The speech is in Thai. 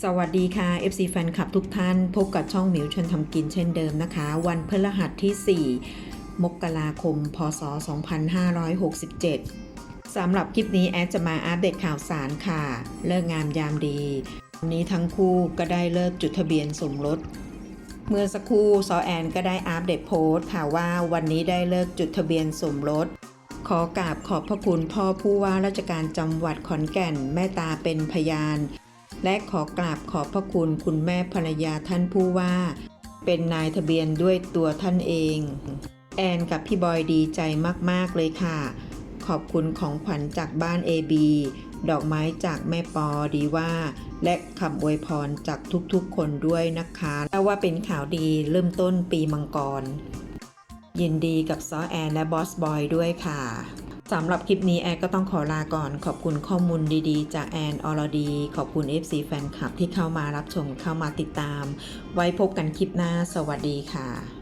สวัสดีค่ะ FC แฟนคลับทุกท่าน พบกับช่องหมิวชวนทำกินเช่นเดิมนะคะ วันพฤหัสที่ 4 มกราคม พศ 2567 สำหรับคลิปนี้แอดจะมาอัปเดตข่าวสารค่ะ เลิกงามยามดีวันนี้ทั้งคู่ก็ได้เลิกจุดทะเบียนสมรส เมื่อสักครู่ซอแอนก็ได้อัปเดตโพสต์ค่ะว่าวันนี้ได้เลิกจุดทะเบียนสมรสขอกราบขอบพระคุณพ่อผู้ว่าราชการจังหวัดขอนแก่นแม่ตาเป็นพยาน และขอกราบขอบพระคุณคุณแม่ภรรยาท่านผู้ว่า เป็นนายทะเบียนด้วยตัวท่านเอง แอนกับพี่บอยดีใจมาก ๆ เลยค่ะ ขอบคุณของขวัญจากบ้าน AB ดอกไม้จากแม่ปอดีว่า และคำอวยพรจากทุกๆคนด้วยนะคะและว่าเป็นข่าวดีเริ่มต้นปีมังกร ยินดีกับซอแอนและบอสบอยด้วยค่ะ สำหรับคลิปนี้แอนก็ต้องขอลาก่อน ขอบคุณข้อมูลดีๆ จากแอนออรดี ขอบคุณ FC แฟนคลับที่เข้ามารับชมเข้ามาติดตาม ไว้พบกันคลิปหน้า สวัสดีค่ะ